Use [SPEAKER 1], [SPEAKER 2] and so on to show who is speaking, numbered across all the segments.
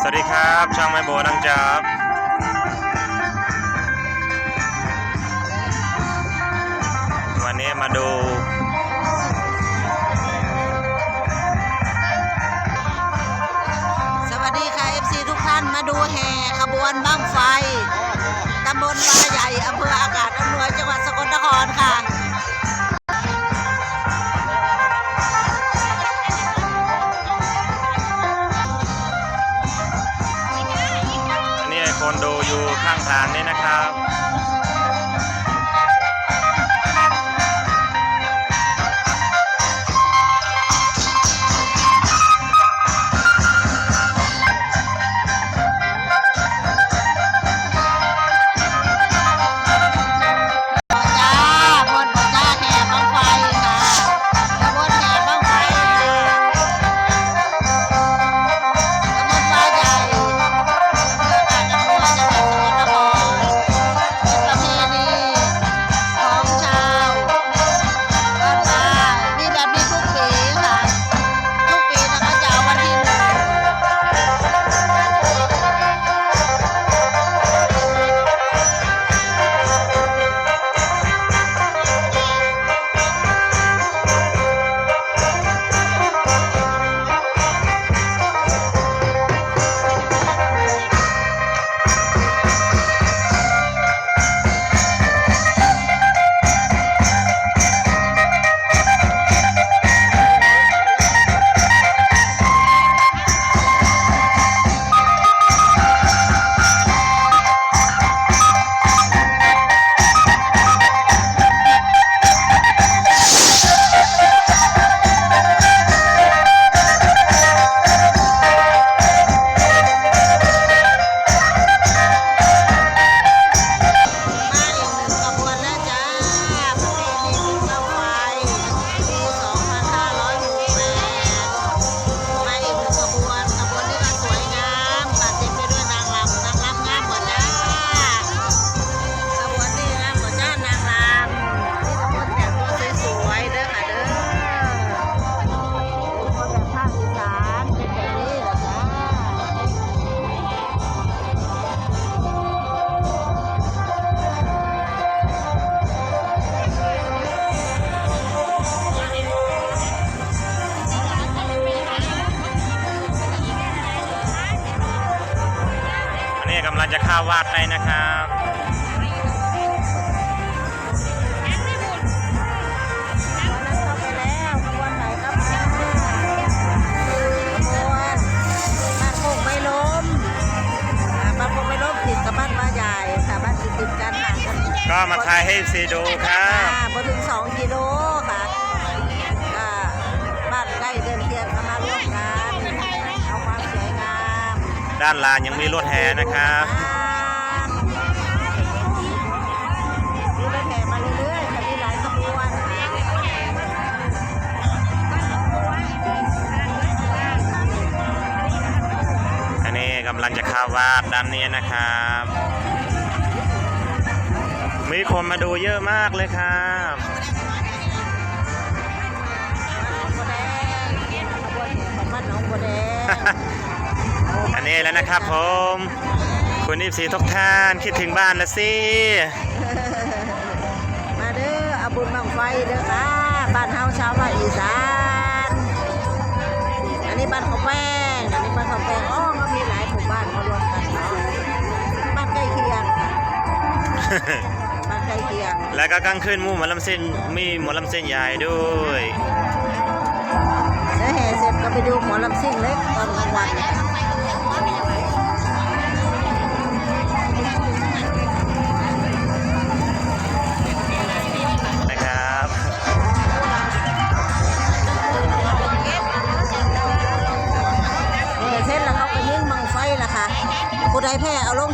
[SPEAKER 1] สวัสดีครับ ช่างไม้โบนังจับวันนี้มาดู
[SPEAKER 2] สวัสดีค่ะ FC ทุกท่านมาดูแห่ขบวนบ้างไฟ ค
[SPEAKER 1] นดูอยู่ข้างทางนี่นะครับ
[SPEAKER 2] ค่ะบ้านติดติดๆกันห่างกัน
[SPEAKER 1] ก็มาทายให้ซีดูครับ
[SPEAKER 2] อ่าบ่ถึงสองกิโล ด้าน
[SPEAKER 1] ลานยังมีรถแห่นะครับ
[SPEAKER 2] อ่ามีรถแห่มาเรื่อยๆค่ะมีหลายขบวนค่ะ
[SPEAKER 1] อันนี้กำลังจะเข้าวาดด้านนี้นะครับ มีคนมาดูเยอะมากเลยครับ
[SPEAKER 2] แล้
[SPEAKER 1] วนะครับผม คุณนิบสีทุกท่านคิดถึงบ้านแล้วสิ
[SPEAKER 2] มาเด้อเอาบุญบังไฟเด้อค่ะ บ้านเฮาชาวภาคอีสาน อันนี้บ้านเขาแป้งอันนี้บ้านเขาแป้งอ๋อก็มีหลายหมู่บ้านมารวมกันเนาะบ้านใกล้เคียงบ้านใกล้เคียง
[SPEAKER 1] แล้วก็กลางคืนหมู่หมอลำเส้นมีหมอลำเส้นใหญ่ด้วย
[SPEAKER 2] แล้วแห่เสร็จก็ไปดูหมอลำซิ่งเล็ก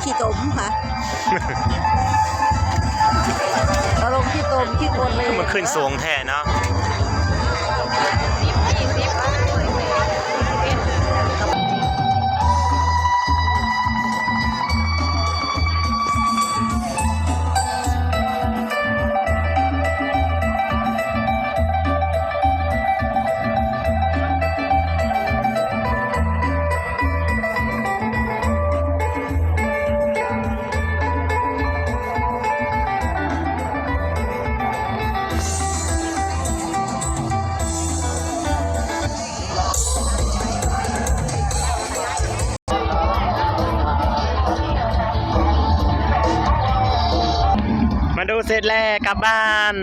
[SPEAKER 2] ขี้ตมค่ะเอาลงขี้ตมขี้โคลนเลย
[SPEAKER 1] มันขึ้นสูงแท้เนาะ มาดูเสร็จแล้วกลับบ้าน